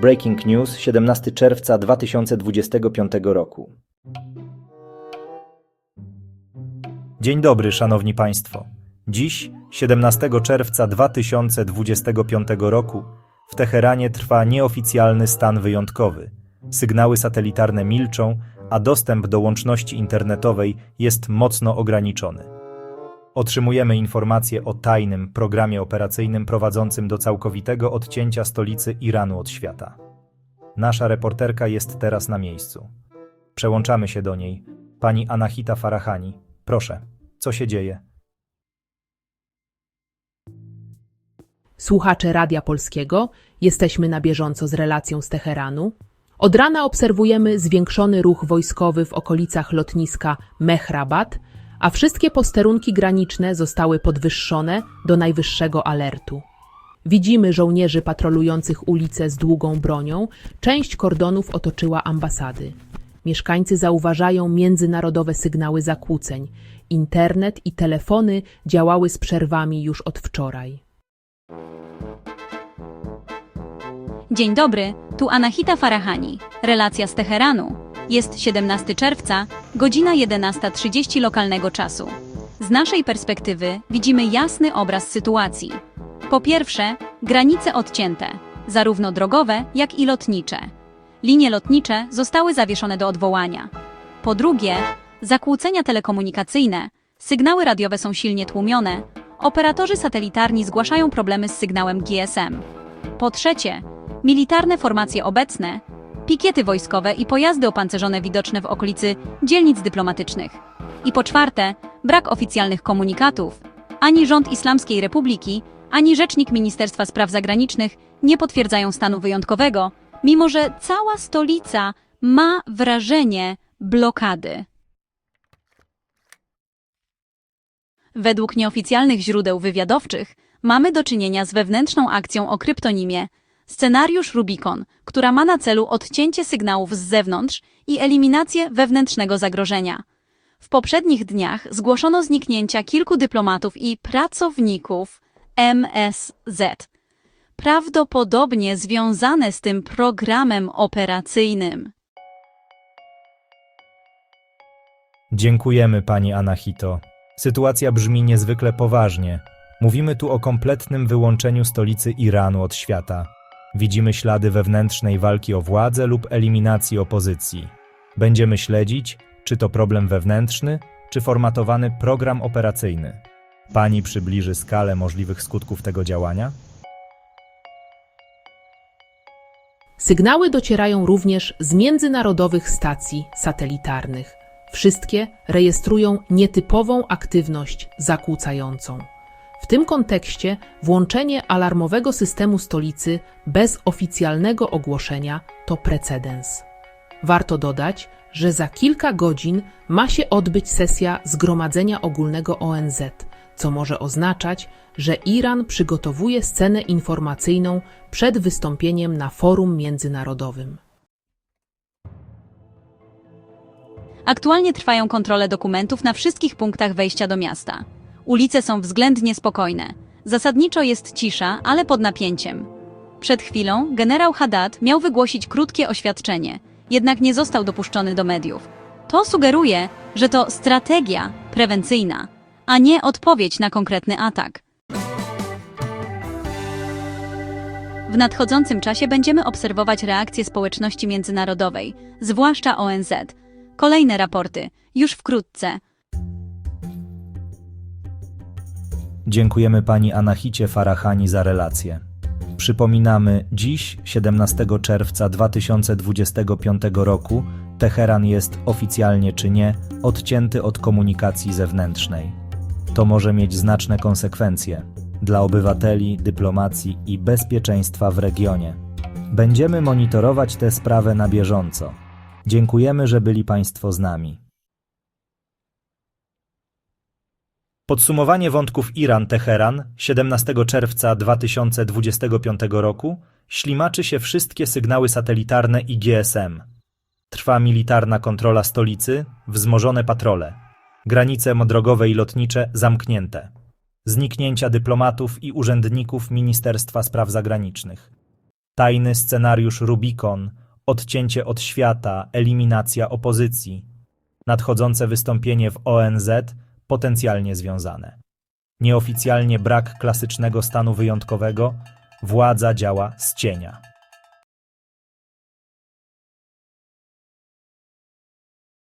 Breaking News 17 czerwca 2025 roku. Dzień dobry, szanowni państwo. Dziś, 17 czerwca 2025 roku, w Teheranie trwa nieoficjalny stan wyjątkowy. Sygnały satelitarne milczą, a dostęp do łączności internetowej jest mocno ograniczony. Otrzymujemy informacje o tajnym programie operacyjnym prowadzącym do całkowitego odcięcia stolicy Iranu od świata. Nasza reporterka jest teraz na miejscu. Przełączamy się do niej. Pani Anahita Farahani, proszę, co się dzieje? Słuchacze Radia Polskiego, jesteśmy na bieżąco z relacją z Teheranu. Od rana obserwujemy zwiększony ruch wojskowy w okolicach lotniska Mehrabat, a wszystkie posterunki graniczne zostały podwyższone do najwyższego alertu. Widzimy żołnierzy patrolujących ulice z długą bronią, część kordonów otoczyła ambasady. Mieszkańcy zauważają międzynarodowe sygnały zakłóceń. Internet i telefony działały z przerwami już od wczoraj. Dzień dobry, tu Anahita Farahani. Relacja z Teheranu. Jest 17 czerwca, godzina 11.30 lokalnego czasu. Z naszej perspektywy widzimy jasny obraz sytuacji. Po pierwsze, granice odcięte, zarówno drogowe, jak i lotnicze. Linie lotnicze zostały zawieszone do odwołania. Po drugie, zakłócenia telekomunikacyjne, sygnały radiowe są silnie tłumione, operatorzy satelitarni zgłaszają problemy z sygnałem GSM. Po trzecie, militarne formacje obecne, pikiety wojskowe i pojazdy opancerzone widoczne w okolicy dzielnic dyplomatycznych. I po czwarte, brak oficjalnych komunikatów. Ani rząd Islamskiej Republiki, ani rzecznik Ministerstwa Spraw Zagranicznych nie potwierdzają stanu wyjątkowego, mimo że cała stolica ma wrażenie blokady. Według nieoficjalnych źródeł wywiadowczych mamy do czynienia z wewnętrzną akcją o kryptonimie Scenariusz Rubicon, która ma na celu odcięcie sygnałów z zewnątrz i eliminację wewnętrznego zagrożenia. W poprzednich dniach zgłoszono zniknięcia kilku dyplomatów i pracowników MSZ, prawdopodobnie związane z tym programem operacyjnym. Dziękujemy, pani Anahito. Sytuacja brzmi niezwykle poważnie. Mówimy tu o kompletnym wyłączeniu stolicy Iranu od świata. Widzimy ślady wewnętrznej walki o władzę lub eliminacji opozycji. Będziemy śledzić, czy to problem wewnętrzny, czy formatowany program operacyjny. Pani przybliży skalę możliwych skutków tego działania? Sygnały docierają również z międzynarodowych stacji satelitarnych. Wszystkie rejestrują nietypową aktywność zakłócającą. Tym kontekście włączenie alarmowego systemu stolicy bez oficjalnego ogłoszenia to precedens. Warto dodać, że za kilka godzin ma się odbyć sesja Zgromadzenia Ogólnego ONZ, co może oznaczać, że Iran przygotowuje scenę informacyjną przed wystąpieniem na forum międzynarodowym. Aktualnie trwają kontrole dokumentów na wszystkich punktach wejścia do miasta. Ulice są względnie spokojne. Zasadniczo jest cisza, ale pod napięciem. Przed chwilą generał Haddad miał wygłosić krótkie oświadczenie, jednak nie został dopuszczony do mediów. To sugeruje, że to strategia prewencyjna, a nie odpowiedź na konkretny atak. W nadchodzącym czasie będziemy obserwować reakcję społeczności międzynarodowej, zwłaszcza ONZ. Kolejne raporty, już wkrótce. Dziękujemy pani Anahicie Farahani za relację. Przypominamy, dziś, 17 czerwca 2025 roku, Teheran jest oficjalnie czy nie odcięty od komunikacji zewnętrznej. To może mieć znaczne konsekwencje dla obywateli, dyplomacji i bezpieczeństwa w regionie. Będziemy monitorować tę sprawę na bieżąco. Dziękujemy, że byli Państwo z nami. Podsumowanie wątków Iran-Teheran 17 czerwca 2025 roku ślimaczy się wszystkie sygnały satelitarne i GSM. Trwa militarna kontrola stolicy, wzmożone patrole. Granice drogowe i lotnicze zamknięte. Zniknięcia dyplomatów i urzędników Ministerstwa Spraw Zagranicznych. Tajny scenariusz Rubikon, odcięcie od świata, eliminacja opozycji. Nadchodzące wystąpienie w ONZ potencjalnie związane. Nieoficjalnie brak klasycznego stanu wyjątkowego, władza działa z cienia.